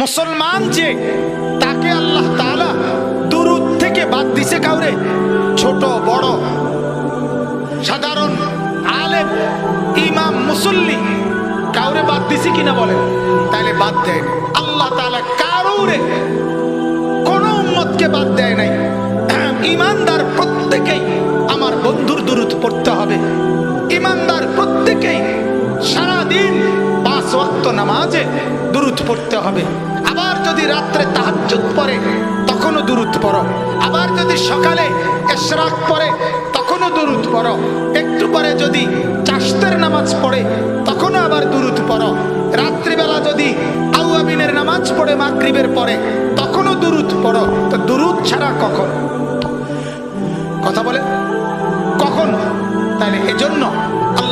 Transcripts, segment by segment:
মুসলমান যে, তাকে আল্লাহ তাআলা দুরুদ থেকে বাদ দিছে কাউরে, ছোট, বড়, সাধারণ, আলেম, ইমাম, মুসল্লি, কাউরে বাদ দিছে কিনা বলেন? তাইলে বাদ দেয় আল্লাহ তাআলা কারুরে কোন উম্মতকে বাদ দেয় নাই। ইমানদার প্রত্যেকেই আমার বন্ধুর দুরুদ পড়তে হবে। ইমানদার প্রত্যেকেই সারাদিন পাঁচ ওয়াক্ত নামাজে দুরুদ পড়তে হবে। আবার যদি রাত্রে তাহাজ্জুদ পড়ে, তখনও দুরুদ পড়ো। আবার যদি সকালে এশরাক পড়ে, তখনও দুরুদ পড়ো। একটু পরে যদি চাষতের নামাজ পড়ে, তখনও আবার দুরুদ পড়ো। রাত্রিবেলা যদি আউয়াবিনের নামাজ পড়ে, মাগরিবের পরে, তখনও দুরুদ পড়ো। তো দুরুদ ছাড়া কখন? কথা বলে? কখন? তাহলে এজন্য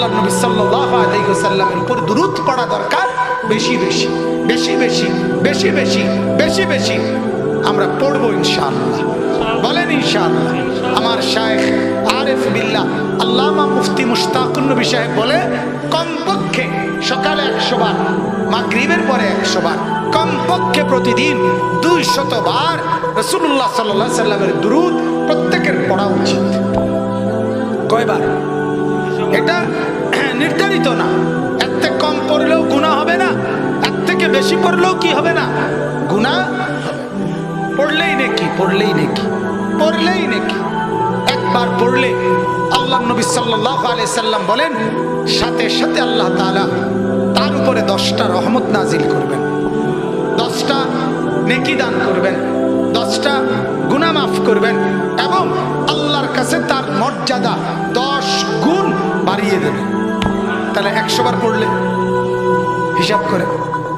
আল্লাহ নবী সাল্লাল্লাহু আলাইহি উপর দুরুদ পড়া দরকার। বেশি বেশি বেশি বেশি বেশি বেশি বেশি বেশি। আমরা পড়ব ইনশাআল্লাহ। বলেন ইনশাআল্লাহ। আমার শায়েখ আরেফ বিল্লাহ, আল্লামা মুফতি মুশতাকুন নবী সাহেব বলে, কমপক্ষে সকালে একশো বার, মাগরিবের পরে একশো বার, কমপক্ষে প্রতিদিন দুই শতবার রসুল্লাহ সাল্লাহ সাল্লামের দুরুদ প্রত্যেকের পড়া উচিত। কয়বার? এটা নির্ধারিত না। এর থেকে কম পড়লেও গুণা হবে না। এর থেকে বেশি পড়লেও কি হবে না? গুণা পড়লেই নাকি পড়লেই নাকি পড়লেই নাকি। একবার পড়লে আল্লাহ নবী সাল্লাহ সাল্লাম বলেন, সাথে সাথে আল্লাহ তাআলা তার উপরে দশটা রহমত নাজিল করবেন। দশটা নেকি দান করবেন। দশটা গুনাহ মাফ করবেন এবং আল্লাহর কাছে তার মর্যাদা দশ গুণ বাড়িয়ে দেবেন। তাহলে একশো বার পড়লে, হিসাব করে।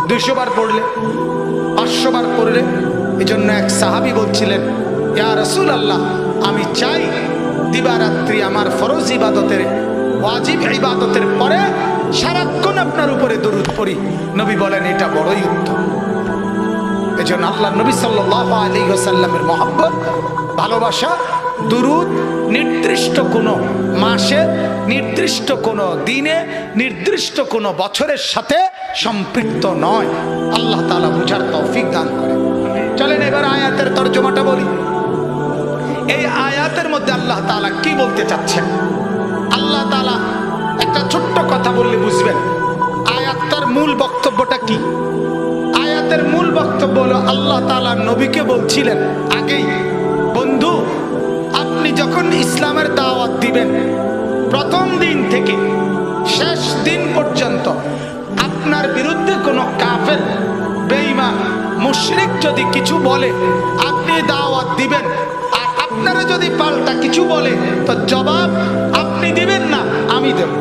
দুইশো বার পড়লে, পাঁচশো বার পড়লে এই জন্য এক সাহাবি বলছিলেন, ইয়া রসুল আল্লাহ আমি চাই দিবারাত্রি আমার ফরজ ইবাদতের, ওয়াজিব ইবাদতের পরে সারাক্ষণ আপনার উপরে দরুদ পড়ি। নবী বলেন, এটা বড়ই উত্তম। এজন্য আল্লাহ নবী সাল্লাহ আলী সাল্লামের মহাব্বত, ভালোবাসা, দুরুদ, নির্দিষ্ট কোনো মাসে নির্দিষ্ট কোনো দিনে, নির্দিষ্ট কোনো বছরের সাথে সম্পৃক্ত নয়। আল্লাহ তালা বুঝার তৌফিক দান করে চলেন এবার আয়াতের তর্জমাটা বলি। এই আয়াতের মধ্যে আল্লাহ তালা কি বলতে চাচ্ছেন? আল্লাহ তালা একটা ছোট্ট কথা বললে বুঝবেন। আয়াতটার মূল বক্তব্যটা কি? আয়াতের মূল বক্তব্য হলো, আল্লাহ তালা নবীকে বলছিলেন, আগেই, বন্ধু, আপনি যখন ইসলামের দাওয়াত দিবেন প্রথম দিন থেকে শেষ দিন পর্যন্ত আপনার বিরুদ্ধে কোনো কাফের, বেঈমান, মুশরিক যদি কিছু বলে, আপনি দাওয়াত দিবেন। আর আপনারা যদি পাল্টা কিছু বলে, তো জবাব আপনি দিবেন না, আমি দেব।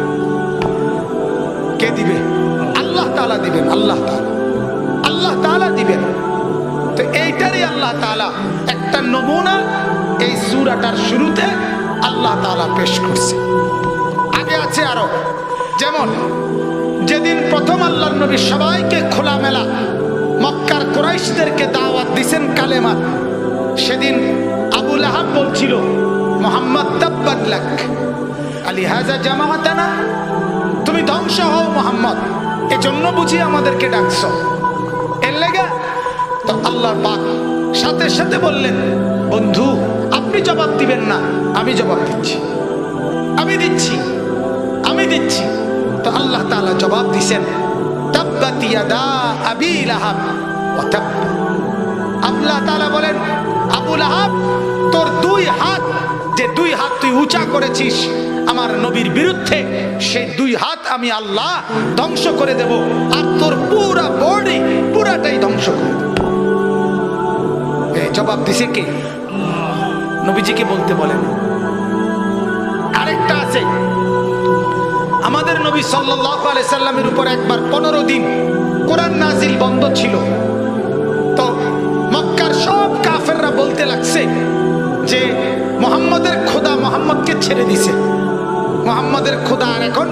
কে দিবে? আল্লাহ তাআলা দিবেন, আল্লাহ তাআলা। আল্লাহ তাআলা দিবেন। তো এইটারই আল্লাহ তাআলা একটা নমুনা এই সূরাটার শুরুতে আল্লাহ তাআলা পেশ করছে। আছে আরও। যেমন, যেদিন প্রথম আল্লাহর নবী সবাইকে খোলামেলা মক্কার কুরাইশদেরকে দাওয়াত দিছেন কালেমার সেদিন আবুল আহাব বলছিল, মোহাম্মদ তাব্বাত লাক, আলী হাজা জামাতানা তুমি ধ্বংস হও মোহাম্মদ, এজন্য বুঝি আমাদেরকে ডাকছ। এর লেগে তো আল্লাহ পাক সাথে সাথে বললেন, বন্ধু, আপনি জবাব দিবেন না, আমি জবাব দিচ্ছি। আমি দিচ্ছি। দিচ্ছি। তো আল্লাহ তাআলা জবাব দিছেন বলেন আবু লাহাব। তোর দুই হাত, যে দুই হাত তুই উঁচা করেছিস আমার নবীর বিরুদ্ধে, সেই দুই হাত আমি আল্লাহ ধ্বংস করে দেব আর তোর পুরা বডি পুরাটাই ধ্বংস করে জবাব দিছে কে? নবীজিকে বলতে বলেন। আরেকটা আছে আমাদের নবী সাল্লাল্লাহু আলাইহি সাল্লামের উপর একবার পনেরো দিন কোরআন নাজিল বন্ধ ছিল। তো মক্কার সব কাফেররা বলতে লাগছে যে মোহাম্মদের খোদা মোহাম্মদকে ছেড়ে দিছে। মোহাম্মদের খোদা আর এখন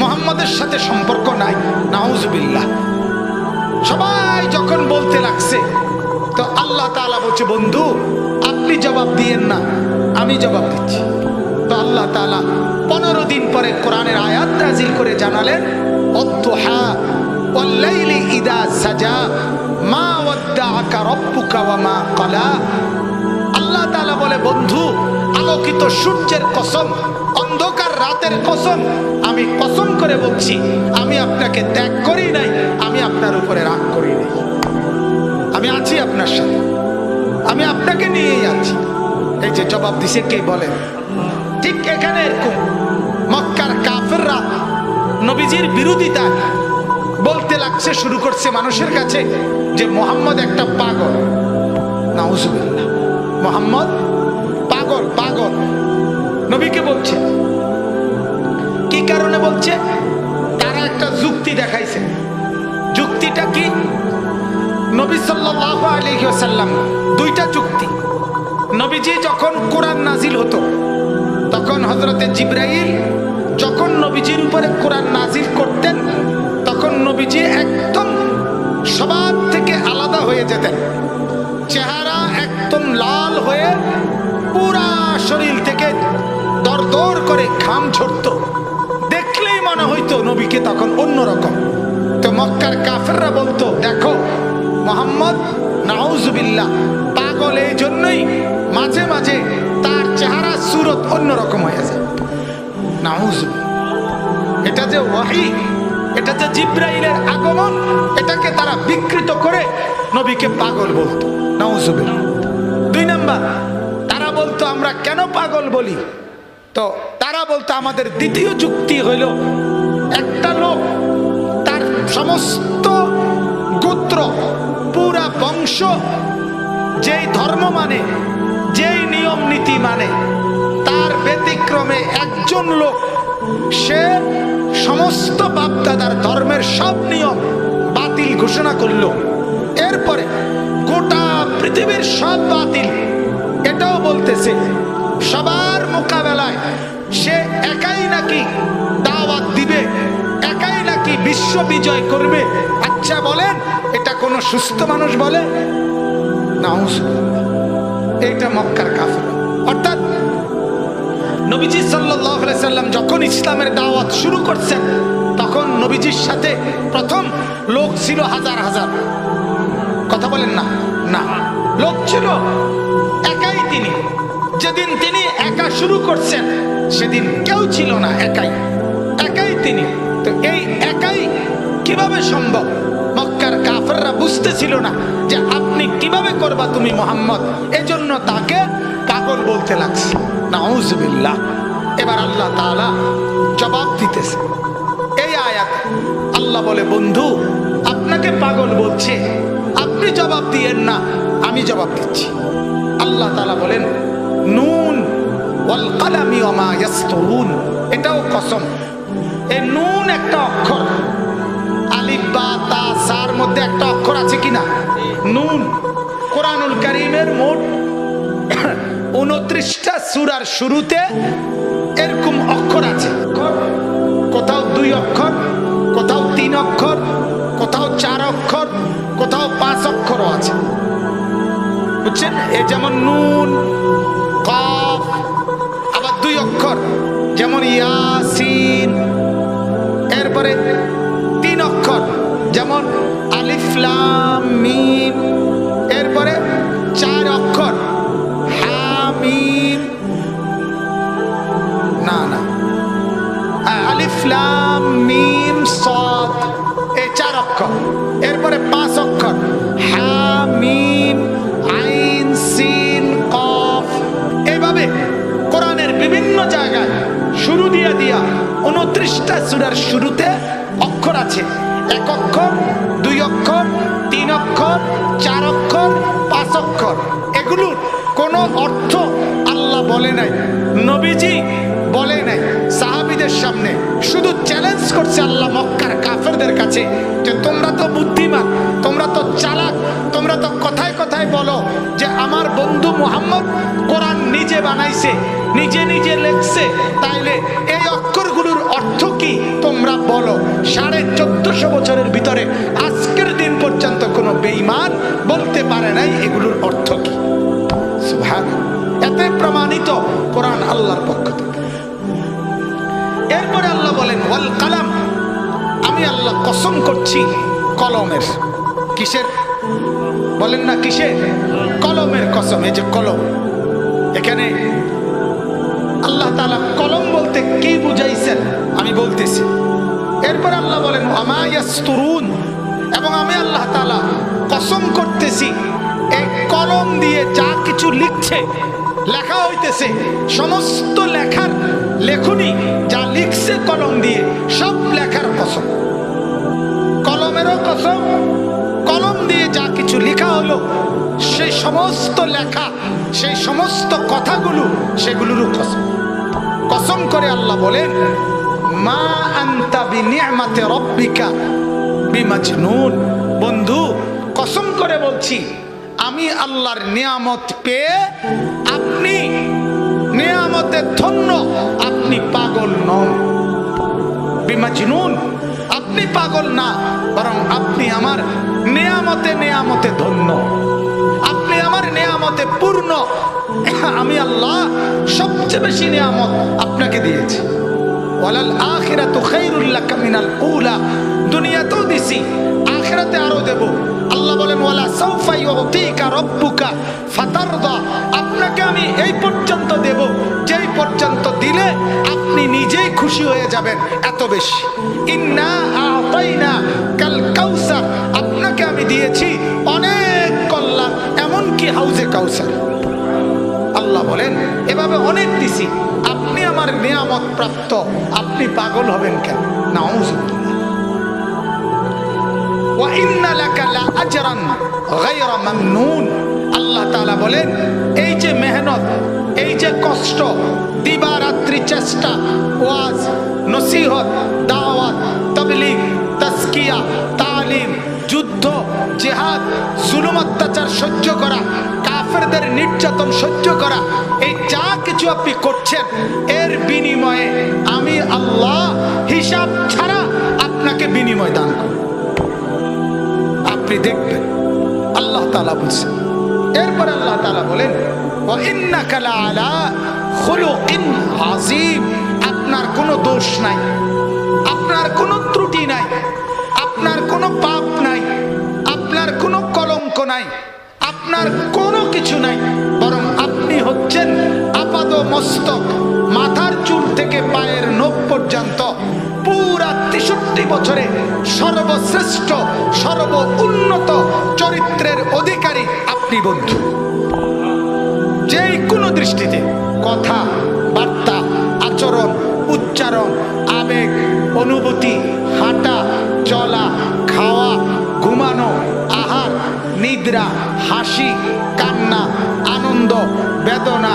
মোহাম্মদের সাথে সম্পর্ক নাই। নাউজুবিল্লাহ। সবাই যখন বলতে লাগছে, তো আল্লাহ তাআলা বলছে, বন্ধু, আপনি জবাব দিয়েন না, আমি জবাব দিচ্ছি। আল্লাহ তালা পনেরো দিন পরে কোরআনের আয়াত নাজিল করে জানালেন ইদা সাজা, মা মা ক্বালা। আল্লাহ তাআলা বলে, বন্ধু, আলোকিত সূর্যের কসম, অন্ধকার রাতের কসম, আমি কসম করে বলছি, আমি আপনাকে ত্যাগ করি নাই, আমি আপনার উপরে রাগ করি নাই। আমি আছি আপনার সাথে। আমি আপনাকে নিয়েই আছি। এই যে জবাব দিছে, কে বলেন ঠিক এখানে এরকম। মক্কার কাফেররা নবীজির বিরোধিতা বলতে লাগছে, শুরু করছে মানুষের কাছে যে মোহাম্মদ একটা পাগল। নাউজুবিল্লাহ। মোহাম্মদ পাগল পাগল। নবীকে বলছে। কি কারণে বলছে? তারা একটা যুক্তি দেখাইছে। যুক্তিটা কি? নবী সাল্লাল্লাহু আলাইহি ওয়াসাল্লাম, দুইটা যুক্তি। নবীজি যখন কোরআন নাজিল হতো তখন হযরতে জিব্রাইল যখন নবীজির উপরে কোরআন নাজিল করতেন, তখন নবীজি একদম সবার থেকে আলাদা হয়ে যেতেন। চেহারা একদম লাল হয়ে পুরা শরীর থেকে দরদর করে ঘাম ঝরতো। দেখলেই মনে হইতো নবীকে তখন অন্যরকম। তো মক্কার কাফেররা বলতো, দেখো, মোহাম্মদ, নাউজুবিল্লাহ, পাগল এই জন্যই মাঝে মাঝে তার অন্যরকম হয়ে যায়। এটা যে ওয়াহি, এটা যে জিব্রাইলের আগমন, এটাকে তারা বিকৃত করে নবীকে পাগল বলতো। নাউজুবিল্লাহ দুই নাম্বার, তারা বলতো, আমরা কেন পাগল বলি? তো তারা বলতো, আমাদের দ্বিতীয় যুক্তি হইল, একটা লোক তার সমস্ত গোত্র, পুরা বংশ যেই ধর্ম মানে যেই নিয়ম নীতি মানে তার ব্যতিক্রমে একজন লোক, সে সমস্ত বাপদাদার ধর্মের সব নিয়ম বাতিল ঘোষণা করল। এরপরে গোটা পৃথিবীর সব বাতিল এটাও বলতেছে, সবার মোকাবেলায় সে একাই নাকি দাওয়াত দিবে, একাই নাকি বিশ্ব বিজয় করবে। আচ্ছা বলেন, এটা কোনো সুস্থ মানুষ বলে? না এটা মক্কার কাফের। অর্থাৎ নবীজি সাল্লাম যখন ইসলামের দাওয়াত শুরু করছেন, তখন নবীজির সাথে প্রথম লোক ছিল হাজার হাজার। কথা বলেন না না। লোক ছিল একাই তিনি। যেদিন তিনি একা শুরু করছেন, সেদিন কেউ ছিল না একাই। একাই তিনি। তো এই একাই কীভাবে সম্ভব? মক্কার কাফেররা বুঝতেছিল না যে আপনি কীভাবে করবা তুমি মোহাম্মদ। এজন্য তাকে পাগল বলতে লাগছে। নাউজবিল্লাহ। এবার আল্লাহ তাআলা জবাব দিতেছে। এই আয়াত আল্লাহ বলে, বন্ধু, আপনাকে পাগল বলছে। আপনি জবাব দিয়েন না, আমি জবাব দিচ্ছি। আল্লাহ তাআলা বলেন, নুন ওয়াল কালামি ওমা ইয়াসতুরুন। এটাও কসম। এই নুন একটা অক্ষর। আলিফ বা তা সার মধ্যে একটা অক্ষর আছে কিনা? নুন। কোরআনুল কারীমের মোট উনত্রিশটা সুরার শুরুতে এরকম অক্ষর আছে। কোথাও দুই অক্ষর, কোথাও তিন অক্ষর, কোথাও চার অক্ষর, কোথাও পাঁচ অক্ষরও আছে। বুঝছেন? এ যেমন নুন, কফ, আবার দুই অক্ষর, যেমন ইয়াসিন, এরপরে তিন অক্ষর, যেমন আলিফলাম মিম, এরপরে আলিফলাম মিম সদ এই চার অক্ষর। এরপরে পাঁচ অক্ষর। হামিম আইন, সিন, কফ। এইভাবে কোরআনের বিভিন্ন জায়গায় শুরু দিয়া দিয়া উনত্রিশটা সুরার শুরুতে অক্ষর আছে। এক অক্ষর, দুই অক্ষর, তিন অক্ষর, চার অক্ষর, পাঁচ অক্ষর। এগুলোর কোনো অর্থ আল্লাহ বলে নাই, নবীজি বলে নাই সাহাবিদের সামনে শুধু চ্যালেঞ্জ করছে আল্লাহ মক্কার কাফেরদের কাছে যে তোমরা তো বুদ্ধিমান, তোমরা তো চালাক, তোমরা তো কথায় কথায় বলো যে আমার বন্ধু মোহাম্মদ কোরআন নিজে বানাইছে, নিজে নিজে লেখছে। তাইলে এই অক্ষরগুলোর অর্থ কি তোমরা বলো? সাড়ে চোদ্দশো বছরের ভিতরে আজকের দিন পর্যন্ত কোনো বেইমান বলতে পারে নাই এগুলোর অর্থ কি? এতে প্রমাণিত কোরআন আল্লাহর পক্ষ থেকে। এরপরে আল্লাহ বলেন, ওয়াল কালাম। আমি আল্লাহ কসম করছি কলমের। কিসের? বলেন না কিসে কলমের কসম, এই যে কলম। এখানে আল্লাহ তাআলা কলম বলতে কি বুঝাইছেন? আমি বলতেছি। এরপর আল্লাহ বলেন আমায়াস্তুরুন এবং আমি আল্লাহ তাআলা কসম করতেছি, এই কলম দিয়ে যা কিছু লিখছে, লেখা হইতেছে, সমস্ত লেখার লেখনি যা লিখছে কলম দিয়ে, সব লেখার কসম। কলমেরও কসম, কলম দিয়ে যা কিছু লেখা হলো, সেই সমস্ত লেখা, সেই সমস্ত কথাগুলো সেগুলোরও কসম। কসম করে আল্লাহ বলেন, মা আন্তা বিনিয়ামাতে রব্বিকা বিমাজনুন। বন্ধু, কসম করে বলছি, আমি আল্লাহর নিয়ামত পেয়ে আপনি নিয়ামতে ধন্য, আপনি পাগল নন। বিমাজনুন, আপনি পাগল না, বরং আপনি আমার নিয়ামতে নিয়ামতে ধন্য। আপনি আমার নিয়ামতে পূর্ণ। আমি আল্লাহ সবচেয়ে বেশি নিয়ামত আপনাকে দিয়েছি। ওয়ালাল আখিরাতু খায়রুল লাকা মিনাল উলা। দুনিয়াতেও দিছি, আখিরাতে আরও দেব। বলেন আপনাকে আমি এই পর্যন্ত দেব। যেই পর্যন্ত দিলে আপনি নিজেই খুশি হয়ে যাবেন এত বেশি। ইন্না আতাইনা কাল কাউসার। আপনাকে আমি দিয়েছি অনেক কল্যাণ, এমনকি হাউজে কাউসার। আল্লাহ বলেন, এভাবে অনেক দিছি। আপনি আমার নিয়ামত প্রাপ্ত। আপনি পাগল হবেন কেন? না আল্লাহ তাআলা বলেন, এই যে মেহনত, এই যে কষ্ট, দিবারাত্রি চেষ্টা, ওয়াজ, নসিহত, দাওয়াত তালিম, যুদ্ধ, জেহাদ সহ্য করা, কাফেরদের নির্যাতন সহ্য করা, এই যা কিছু আপনি করছেন, এর বিনিময়ে আমি আল্লাহ হিসাব ছাড়া আপনাকে বিনিময় দান করব। আপনি দেখবেন। আল্লাহ তালা বলছেন এরপর আল্লাহ তালা বলেন আপনার কোনো দোষ নাই। আপনার কোনো ত্রুটি নাই। আপনার কোনো পাপ নাই। আপনার কোনো কলঙ্ক নাই। আপনার কোনো কিছু নাই। হচ্ছেন আপাদ মস্তক মাথার চুল থেকে পায়ের নখ পর্যন্ত পুরা তেষট্টি বছরে সর্বশ্রেষ্ঠ সর্ব উন্নত চরিত্রের অধিকারী আপনি বন্ধু। যেই কোনো দৃষ্টিতে কথা, বার্তা, আচরণ, উচ্চারণ, আবেগ, অনুভূতি, হাঁটা, চলা, খাওয়া, ঘুমানো, আহার, নিদ্রা, হাসি, কান্না আনন্দ, বেদনা,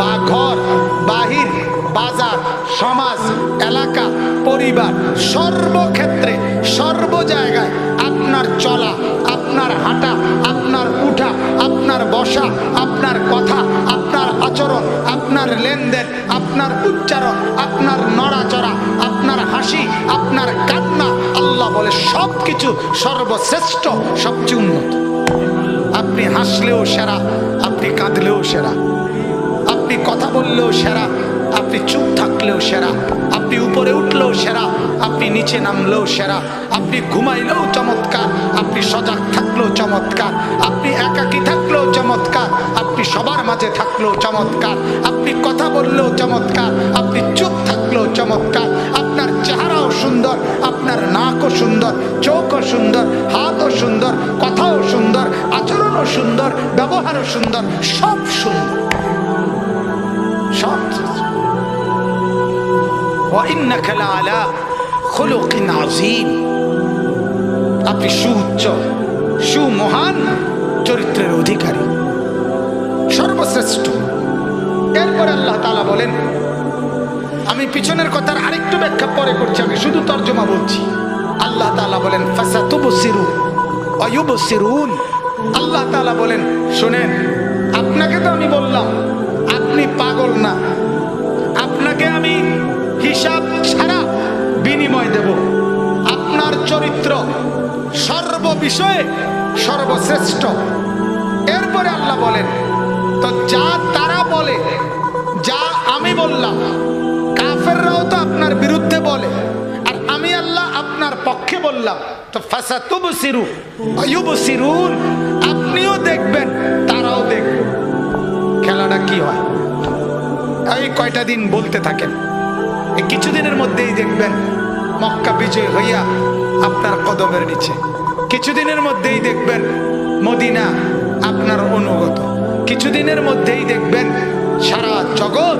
বা ঘর, বাহির, বাজার, সমাজ, এলাকা, পরিবার, সর্বক্ষেত্রে, সর্ব জায়গায় আপনার চলা, আপনার হাঁটা, আপনার উঠা, আপনার বসা, আপনার কথা, আপনার আচরণ, আপনার লেনদেন, আপনার উচ্চারণ, আপনার নড়াচড়া, আপনার হাসি, আপনার কান্না, আল্লাহ বলে সব কিছু সর্বশ্রেষ্ঠ, সবচেয়ে উন্নত। আপনি হাসলেও সেরা, আপনি কাঁদলেও সেরা, আপনি কথা বললেও সেরা, আপনি চুপ থাকলেও সেরা, আপনি উপরে উঠলেও সেরা আপনি নিচে নামলেও সেরা আপনি ঘুমাইলেও চমৎকার আপনি সজাগ থাকলেও চমৎকার আপনি একাকী থাকলেও চমৎকার আপনি সবার মাঝে থাকলেও চমৎকার আপনি কথা বললেও চমৎকার আপনি চুপ থাকলেও চমৎকার আপনার চেহারাও সুন্দর আপনার নাকও সুন্দর চোখও সুন্দর হাতও সুন্দর কথাও সুন্দর আচরণও সুন্দর ব্যবহারও সুন্দর সব সুন্দর সব وإنك لعلى খোলকিন নাজিম আপনি সুউচ্চ, সুমহান চরিত্রের অধিকারী। সর্বশ্রেষ্ঠ। এরপর আল্লাহ তালা বলেন, আমি পিছনের কথার আরেকটু ব্যাখ্যা পরে করছি, আমি শুধু তর্জমা বলছি। আল্লাহ তালা বলেন ফাসাতুব সিরু অয়ুব সিরুন আল্লাহ তালা বলেন, শোনেন, আপনাকে তো আমি বললাম, আপনি পাগল চরিত্র সর্ব বিষয়ে সর্বশ্রেষ্ঠ। এরপরে আল্লাহ বলেন, তো যা তারা বলে, যা আমি বললাম, কাফেররাও তো আপনার বিরুদ্ধে বলে, আর আমি আল্লাহ আপনার পক্ষে বললাম। তো ফাসা তুব সিরু অয়ুব সিরুন আপনিও দেখবেন, তারাও দেখবে। খেলাটা কি হয়? এই কয়টা দিন বলতে থাকেন। কিছুদিনের মধ্যেই দেখবেন মক্কা বিজয় হইয়া আপনার কদমের নিচে। কিছুদিনের মধ্যেই দেখবেন মদিনা আপনার অনুগত। কিছুদিনের মধ্যেই দেখবেন সারা জগৎ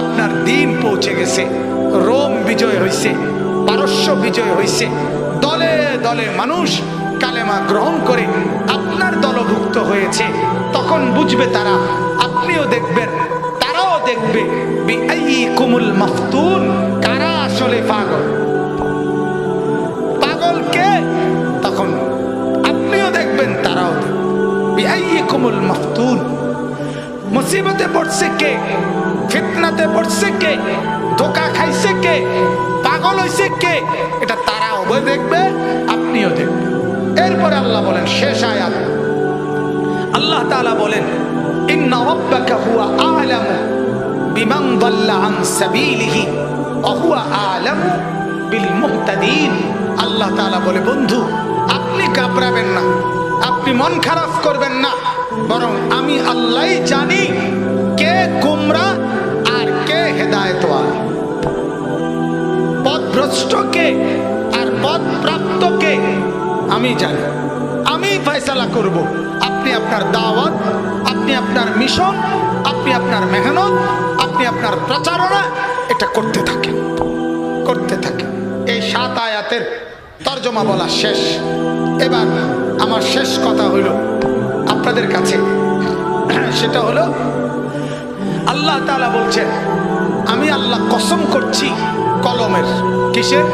আপনার দিন পৌঁছে গেছে। রোম বিজয় হয়েছে পারস্য বিজয় হয়েছে দলে দলে মানুষ কালেমা গ্রহণ করে আপনার দলভুক্ত হয়েছে। তখন বুঝবে তারা, আপনিও দেখবেন, তারাও দেখবে কুমুল মাফতুন কারা আসলে পাগল পাগল? কুমুল মাফতুন মুসিবতে পড়ছে কে ফিতনাতে পড়ছে কে ধোকা খাইছে কে, পাগল হইছে কে, এটা তারাও দেখবে, আপনিও দেখবেন। এরপরে আল্লাহ বলেন, শেষ আয়াত। আল্লাহ তাআলা বলেন, ইন্না রাব্বাকা হুয়া আ'লামু বিমান দাল্লা আন সাবিলিহি, ওয়া হুয়া আ'লামু বিল মুহতাদিন। আল্লাহ তাআলা বলে, বন্ধু, আপনি ঘাবড়াবেন না। আপনি মন খারাপ করবেন না, বরং আমি আল্লাহই জানি কে গুমরা আর কে হেদায়েতওয়ালা। পথভ্রষ্টকে আর পথ প্রাপ্তকে আমি জানি। আমি ফয়সালা করব। আপনি আপনার দাওয়াত, আপনি আপনার মিশন, আপনি আপনার মেহনত, আপনি আপনার প্রচারণা, এটা করতে থাকেন করতে থাকেন। এই সাত আয়াতের তর্জমা বলা শেষ। এবার আমার শেষ কথা হইল আপনাদের কাছে। সেটা হলো, আল্লাহ তালা বলছেন, আমি আল্লাহ কসম করছি কলমের। কিসের?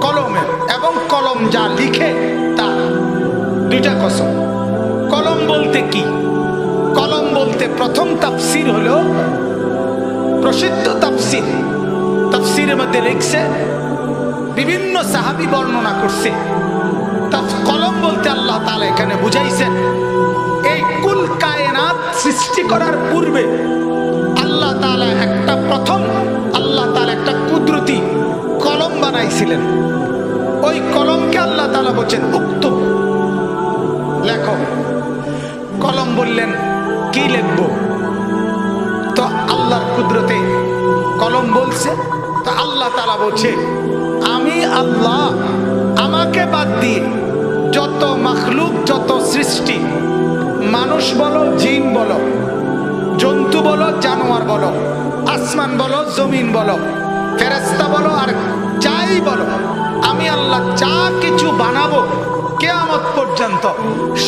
কলমের। এবং কলম যা লিখে, তা। দুইটা কসম। কলম বলতে কি? কলম বলতে প্রথম তাফসির হলো, প্রসিদ্ধ তাফসির। তাফসিরের মধ্যে লিখছে, বিভিন্ন সাহাবি বর্ণনা করছে। কলম বলতে আল্লাহ তাআলা এখানে বুঝাইছেন, এই কুল কায়নাত সৃষ্টি করার পূর্বে আল্লাহ তাআলা একটা প্রথম, আল্লাহ তাআলা একটা কুদরতি কলম বানাইছিলেন। ওই কলমকে আল্লাহ তালা বলছেন উক্ত। লেখো, কলম বললেন, কি লিখব? তো আল্লাহর কুদরতে কলম বলছে, তো আল্লাহ তালা বলছে, আমি আল্লাহ, আমাকে বাদ দিয়ে যত মখলুক, যত সৃষ্টি, মানুষ বলো, জিন বলো, জন্তু বলো, জানোয়ার বলো, আসমান বলো, জমিন বলো ফেরেস্তা বলো, আর যাই বলো, আমি আল্লাহ যা কিছু বানাবো কেয়ামত পর্যন্ত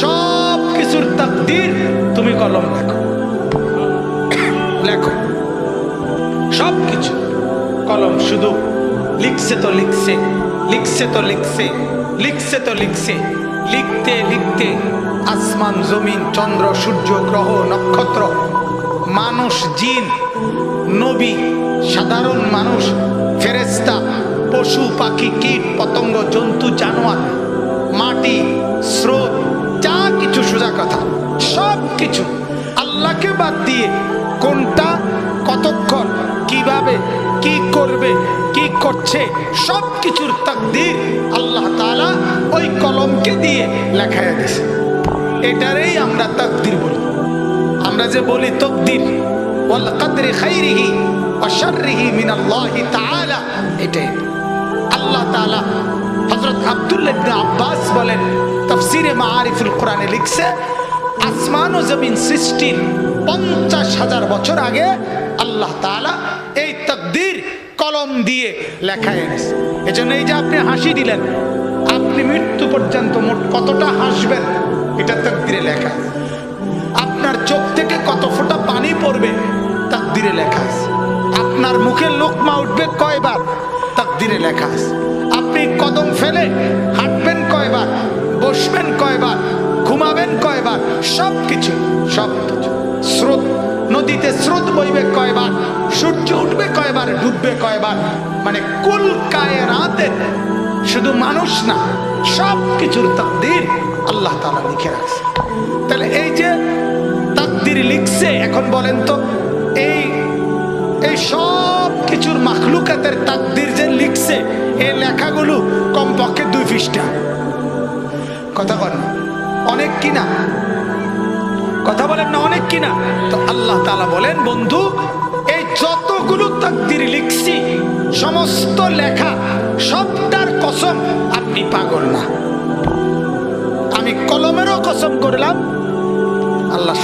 সব কিছুর তাকদির তুমি কলম লেখো। লেখো। সব কিছু কলম শুধু লিখছে তো লিখছে। লিখছে তো লিখছে লিখছে তো লিখছে। লিখতে লিখতে আসমান, জমিন, চন্দ্র, সূর্য, গ্রহ, নক্ষত্র, মানুষ, জিন, নবী, সাধারণ মানুষ ফেরেস্তা পশু, পাখি, কীট, পতঙ্গ, জন্তু, জানোয়ার, মাটি, স্রোত, যা কিছু সোজা কথা, সব কিছু। আল্লাহকে বাদ দিয়ে কোনটা কতক্ষণ, কীভাবে করবে, কি করছে সব কিছুর তাকদির আল্লাহ তাআলা ওই কলমকে দিয়ে লেখায় দিছে। এটারেই আমরা তাকদির বলি। আমরা যে বলি তকদির খাইরিহি মিনাল্লাহি এটাই। আল্লাহ আব্বাস বলেন, তাফসীরে মাআরিফুল কোরআনে লিখছে, আসমান ও জমিন সৃষ্টির পঞ্চাশ হাজার বছর আগে আল্লাহ তাআলা এই কলম দিয়ে লেখা এনেছে। এজন্য এই যে আপনি হাসি দিলেন, আপনি মৃত্যু পর্যন্ত মোট কতটা হাসবেন, এটা তকদিরে লেখা। আপনার চোখ থেকে কত ফোঁটা পানি পড়বে, তাকদিরে লেখা আছে। আপনার মুখে লোকমা উঠবে কয়বার, তাকদিরে লেখা আছে। আপনি কদম ফেলে হাঁটবেন কয়বার, বসবেন কয়বার, ঘুমাবেন কয়বার সব কিছু সব কিছু স্রোত নদীতে স্রোত বইবে কয়বার, সূর্য উঠবে কয়বার, ডুববে কয়বার মানে কুল কায়রাতের শুধু মানুষ না সব কিছুর তাকদির আল্লাহ তাআলা লিখে রাখছে। তাহলে এই যে তাকদির লিখছে, এখন বলেন তো, এই এই সব কিছুর মাখলুকাতের তাকদির যে লিখছে, এই লেখাগুলো কমপক্ষে দুই পৃষ্ঠা। কথা বল অনেক কিনা কথা বলেন না অনেক কিনা? তো আল্লাহ তালা বলেন, বন্ধু, এই যতগুলো তাকদির লিখছি, সমস্ত লেখা, সবটার কসম আপনি পাগল না। আমি কলমেরও কসম করলাম, আল্লাহ